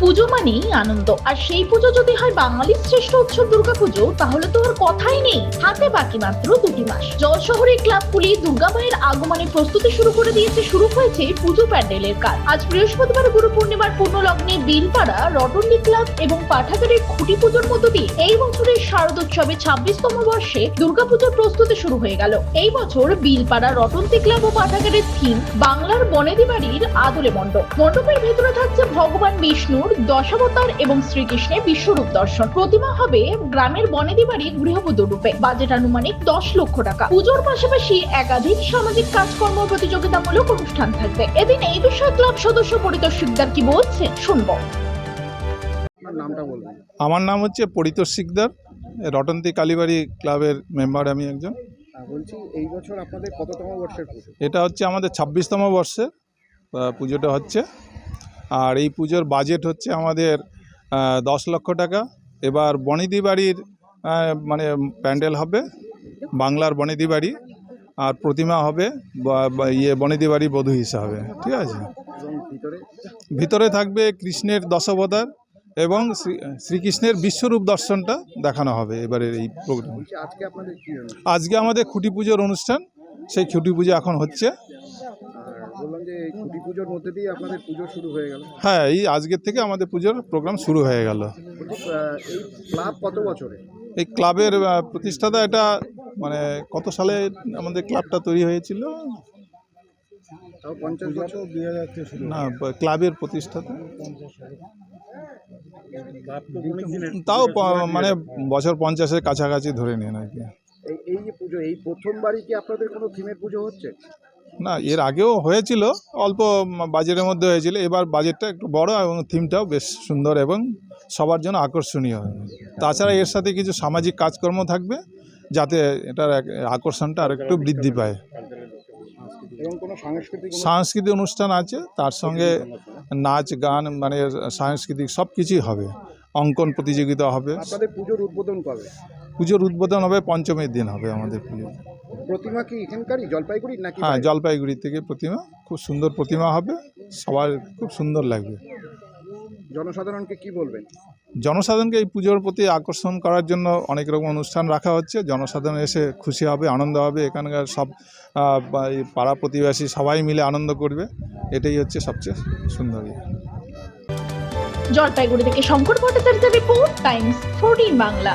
পুজো মানেই আনন্দ। আর সেই পুজো যদি হয় বাঙালির শ্রেষ্ঠ উৎসব দুর্গাপুজো তাহলে তো আর কথাই নেই। হাতে বাকি মাত্র দুটি মাস। জল ক্লাবগুলি দুর্গা মায়ের আগমনে প্রস্তুতি শুরু করে দিয়েছে, শুরু হয়েছে পুজো প্যান্ডেলের কাজ। আজ বৃহস্পতিবার গুরু পূর্ণিমার পূর্ণ লগ্নে বিলপাড়া, রটন্ডি ক্লাব এবং পাঠাগারের খুঁটি পুজোর মধ্য দিয়ে এই বছরের শারদোৎসবে ছাব্বিশতম বর্ষে দুর্গাপুজোর প্রস্তুতি শুরু হয়ে গেল। এই বছর বিলপাড়া রটন্তি ক্লাব ও পাঠাগারের থিম বাংলার বনেদি বাড়ির আদলে মণ্ডপ। মণ্ডপের ভেতরে থাকছে ভগবান বিষ্ণুর দশাবতার এবং শ্রীকৃষ্ণের বিশ্বরূপ দর্শন। প্রতিমা হবে গ্রামের বনেদি বাড়ির গৃহবধূ রূপে। বাজেট আনুমানিক দশ লক্ষ টাকা। পুজোর পাশাপাশি একাধিক সামাজিক কাজকর্ম প্রতিযোগিতামূলক অনুষ্ঠান থাকবে। এদিন এই বিষয়ে ক্লাব সদস্য পরিতোষ শিকদার কি বলছেন শুনব। আপনার নামটা বলবেন আমার নাম হচ্ছে পরিতোষ শিকদার রটন্তি কালীবাড়ি ক্লাবের মেম্বার আমি একজন। বলছি এই বছর আপনাদের কততম বর্ষের এটা হচ্ছে আমাদের ছাব্বিশতম বর্ষে পুজোটা হচ্ছে। আর এই পুজোর বাজেট হচ্ছে আমাদের দশ লক্ষ টাকা। এবার বনিদি বাড়ির মানে প্যান্ডেল হবে বাংলার বনিদি বাড়ি। আর প্রতিমা হবে ইয়ে বনিদি বাড়ি বধূ হিসাবে ঠিক আছে? ভিতরে থাকবে কৃষ্ণের দশবতার এবং শ্রী- শ্রীকৃষ্ণের বিশ্বরূপ দর্শনটা দেখানো হবে এবারের এই প্রোগ্রামে আজকে আমাদের খুঁটি পুজোর অনুষ্ঠান সেই খুঁটি পুজো এখন হচ্ছে। এই খুঁটি পুজোর মধ্যে দিয়ে আপনাদের পুজো শুরু হয়ে গেল। হ্যাঁ এই আজকের থেকে আমাদের পুজোর প্রোগ্রাম শুরু হয়ে গেল। এই ক্লাব কত বছরে? এই ক্লাবের প্রতিষ্ঠাতা এটা মানে কত সালে আমাদের ক্লাবটা তৈরি হয়েছিল? তাও পঞ্চাশ বছর? না ক্লাবের প্রতিষ্ঠাতা। তাও মানে বছর পঞ্চাশের কাছাকাছি ধরে নিন আর কি। এই এই যে পুজো এই প্রথমবারই কি আপনাদের কোনো থিমের পুজো হচ্ছে? না এর আগেও হয়েছিল অল্প বাজেটের মধ্যে হয়েছিল এবার বাজেটটা একটু বড় এবং থিমটাও বেশ সুন্দর এবং সবার জন্য আকর্ষণীয়। হবে তাছাড়া এর সাথে কিছু সামাজিক কাজকর্ম থাকবে যাতে এটার আকর্ষণটা আর একটু বৃদ্ধি পায়। সাংস্কৃতিক অনুষ্ঠান? সাংস্কৃতিক অনুষ্ঠান আছে তার সঙ্গে নাচ গান মানে সাংস্কৃতিক সব কিছুই হবে। অঙ্কন প্রতিযোগিতা হবে। আপনাদের পুজোর উদ্বোধন কবে? পুজোর উদ্বোধন হবে পঞ্চমীর দিন হবে আমাদের পুজো। প্রতিমা কি এখানকারই? জলপাইগুড়ি নাকি হ্যাঁ জলপাইগুড়ি থেকে প্রতিমা খুব সুন্দর প্রতিমা হবে সবার খুব সুন্দর লাগবে। জনসাধারণকে কি বলবেন? জনসাধারণকে এই পুজোর প্রতি আকর্ষণ করার জন্য অনেক রকম অনুষ্ঠান রাখা হচ্ছে জনসাধারণ এসে খুশি হবে আনন্দ হবে এখানকার সব এই পাড়া প্রতিবেশী সবাই মিলে আনন্দ করবে এটাই হচ্ছে সবচেয়ে সুন্দর ইয়ে। জলপাইগুড়ি থেকে শঙ্কর ভট্টাচার্যের রিপোর্ট টাইমস ফোরটিন বাংলা।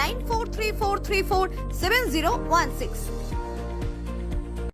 9434347016.